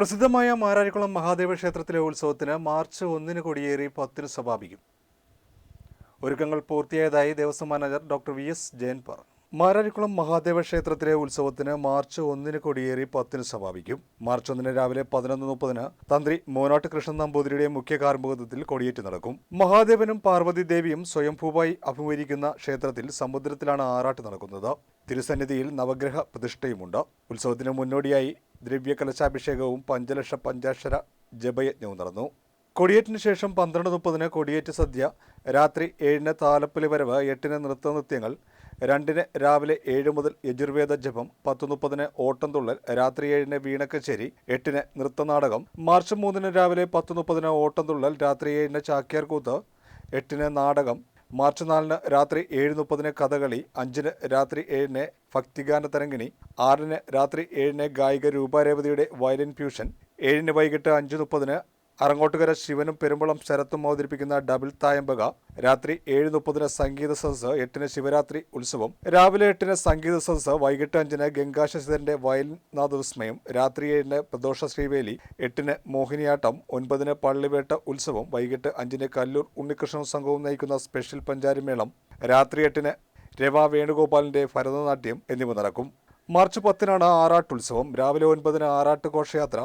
പ്രസിദ്ധമായ മാരാരിക്കുളം മഹാദേവ ക്ഷേത്രത്തിലെ ഉത്സവത്തിന് മാർച്ച് ഒന്നിന് കൊടിയേറി പത്തിന് സമാപിക്കും ഒരുക്കങ്ങൾ പൂർത്തിയായതായി Devaswom manager doctor V S Jayan പറഞ്ഞു മാരാരിക്കുളം മഹാദേവ ക്ഷേത്രത്തിലെ ഉത്സവത്തിന് മാർച്ച് ഒന്നിന് കൊടിയേറി പത്തിന് സമാപിക്കും മാർച്ച് ഒന്നിന് രാവിലെ പതിനൊന്ന് മുപ്പതിന് തന്ത്രി മോനാട്ട് കൃഷ്ണൻ നമ്പൂതിരിയുടെ മുഖ്യ കാർമുകത്വത്തിൽ കൊടിയേറ്റ് നടക്കും. മഹാദേവനും പാർവതി ദേവിയും സ്വയംഭൂവായി അഭിമുഖീകരിക്കുന്ന ക്ഷേത്രത്തിൽ സമുദ്രത്തിലാണ് ആറാട്ട് നടക്കുന്നത്. തിരുസന്നിധിയിൽ നവഗ്രഹ പ്രതിഷ്ഠയുമുണ്ട്. ഉത്സവത്തിന് മുന്നോടിയായി ദ്രവ്യകലശാഭിഷേകവും പഞ്ചലക്ഷ പഞ്ചാക്ഷര ജപയജ്ഞവും നടന്നു. കൊടിയേറ്റിന് ശേഷം പന്ത്രണ്ട് മുപ്പതിന് കൊടിയേറ്റ് സദ്യ രാത്രി ഏഴിന് താലപ്പൊലി വരവ് എട്ടിന് നൃത്തനൃത്യങ്ങൾ രണ്ടിന് രാവിലെ ഏഴ് മുതൽ യജുർവേദ ജപം പത്ത് മുപ്പതിന് ഓട്ടംതുള്ളൽ രാത്രി ഏഴിന് വീണക്കച്ചേരി എട്ടിന് നൃത്തനാടകം മാർച്ച് മൂന്നിന് രാവിലെ പത്ത് മുപ്പതിന് ഓട്ടംതുള്ളൽ രാത്രി ഏഴിന് ചാക്യാർകൂത്ത് എട്ടിന് നാടകം മാർച്ച് നാലിന് രാത്രി ഏഴ് മുപ്പതിന് കഥകളി അഞ്ചിന് രാത്രി ഏഴിന് ഭക്തിഗാന തരംഗിണി ആറിന് രാത്രി ഏഴിന് ഗായിക രൂപാരേവതിയുടെ വയലിൻ ഫ്യൂഷൻ ഏഴിന് വൈകിട്ട് അഞ്ച് മുപ്പതിന് അറങ്ങോട്ടുകര ശിവനും പെരുമ്പളം ശരത്തും അവതരിപ്പിക്കുന്ന ഡബിൾ തായമ്പക രാത്രി ഏഴ് മുപ്പതിന് സംഗീത സദസ് എട്ടിന് ശിവരാത്രി ഉത്സവം. രാവിലെ എട്ടിന് സംഗീത സദസ് വൈകിട്ട് അഞ്ചിന് ഗംഗാശശിധരന്റെ ശശിധരന്റെ വയൽനാഥവിസ്മയം രാത്രി ഏഴിന് പ്രദോഷ ശ്രീവേലി എട്ടിന് മോഹിനിയാട്ടം ഒൻപതിന് പള്ളിവേട്ട ഉത്സവം വൈകിട്ട് അഞ്ചിന് കല്ലൂർ ഉണ്ണികൃഷ്ണൻ സംഘവും നയിക്കുന്ന സ്പെഷ്യൽ പഞ്ചാരിമേളം രാത്രി എട്ടിന് രവ വേണുഗോപാലിന്റെ ഭരതനാട്യം എന്നിവ നടക്കും. മാർച്ച് പത്തിനാണ് ആറാട്ടുത്സവം. രാവിലെ ഒൻപതിന് ആറാട്ട് ഘോഷയാത്ര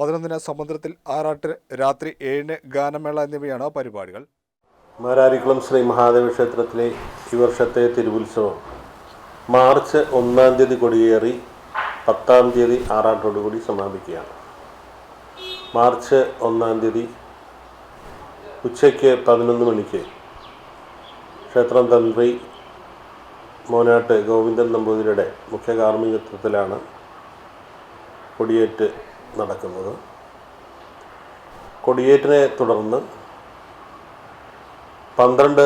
പതിനൊന്നിന് സമുദ്രത്തിൽ ആറാട്ട് രാത്രി ഏഴിന് ഗാനമേള എന്നിവയാണ് പരിപാടികൾ. മാരാരിക്കുളം ശ്രീ മഹാദേവ ക്ഷേത്രത്തിലെ ഈ വർഷത്തെ തിരുവുത്സവം. മാർച്ച് ഒന്നാം തീയതി കൊടിയേറി പത്താം തീയതി ആറാട്ടോടുകൂടി സമാപിക്കുകയാണ്. മാർച്ച് ഒന്നാം തീയതി ഉച്ചയ്ക്ക് പതിനൊന്ന് മണിക്ക് ക്ഷേത്രം തന്ത്രി മോനാട്ട് ഗോവിന്ദൻ നമ്പൂതിരിയുടെ മുഖ്യ കാർമ്മികത്വത്തിലാണ് കൊടിയേറ്റ് നടക്കുന്നത്. കൊടിയേറ്റിനെ തുടർന്ന് പന്ത്രണ്ട്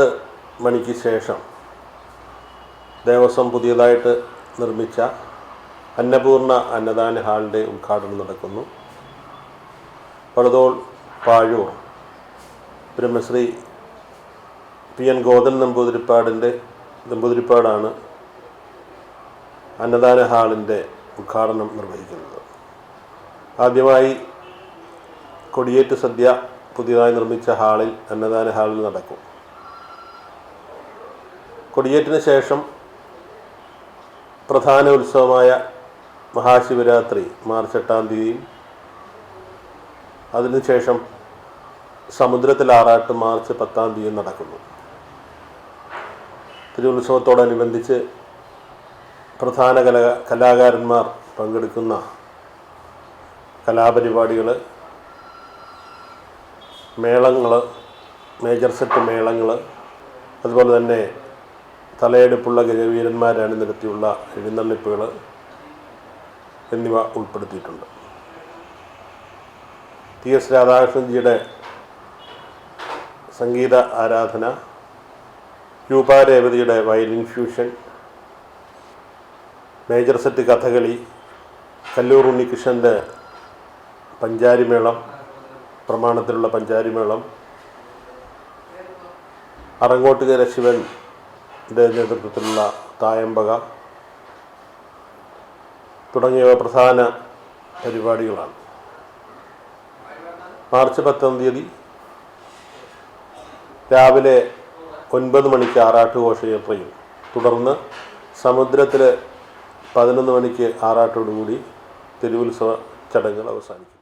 മണിക്ക് ശേഷം ദേവസ്വം പുതിയതായിട്ട് നിർമ്മിച്ച അന്നപൂർണ അന്നദാന ഹാളിന്റെ ഉദ്ഘാടനം നടക്കുന്നു. പടുതോൾ പാഴൂർ ബ്രഹ്മശ്രീ പി എൻ ഗോതൻ നമ്പൂതിരിപ്പാടിന്റെ നമ്പൂതിരിപ്പാടാണ് അന്നദാന ഹാളിന്റെ ഉദ്ഘാടനം നിർവഹിക്കുന്നത്. ആദ്യമായി കൊടിയേറ്റ് സദ്യ പുതിയതായി നിർമ്മിച്ച ഹാളിൽ അന്നദാന ഹാളിൽ നടക്കും. കൊടിയേറ്റിന് ശേഷം പ്രധാന ഉത്സവമായ മഹാശിവരാത്രി മാർച്ച് എട്ടാം തീയതിയും അതിനുശേഷം സമുദ്രത്തിൽ ആറാട്ട് മാർച്ച് പത്താം തീയതി നടക്കുന്നു. തിരുവുത്സവത്തോടനുബന്ധിച്ച് പ്രധാന കല കലാകാരന്മാർ പങ്കെടുക്കുന്ന കലാപരിപാടികൾ മേളങ്ങൾ മേജർ സെറ്റ് മേളങ്ങൾ അതുപോലെ തന്നെ തലയെടുപ്പുള്ള ഗജവീരന്മാരെ അണിനിരത്തിയുള്ള എഴുന്നള്ളിപ്പുകൾ എന്നിവ ഉൾപ്പെടുത്തിയിട്ടുണ്ട്. ടി എസ് രാധാകൃഷ്ണൻജിയുടെ സംഗീത ആരാധന രൂപാരേവതിയുടെ violin fusion major set Kathakali Kalloor ഉണ്ണികൃഷ്ണന്റെ പഞ്ചാരിമേളം പ്രമാണത്തിലുള്ള പഞ്ചാരിമേളം. അറങ്ങോട്ടുകര ശിവന്റെ നേതൃത്വത്തിലുള്ള തായമ്പക തുടങ്ങിയവ പ്രധാന പരിപാടികളാണ്. മാർച്ച് പത്താം തീയതി രാവിലെ ഒൻപത് മണിക്ക് ആറാട്ട് ഘോഷയാത്രയും തുടർന്ന് സമുദ്രത്തിൽ പതിനൊന്ന് മണിക്ക് ആറാട്ടോടുകൂടി തിരുവുത്സവ ചടങ്ങുകൾ അവസാനിക്കും.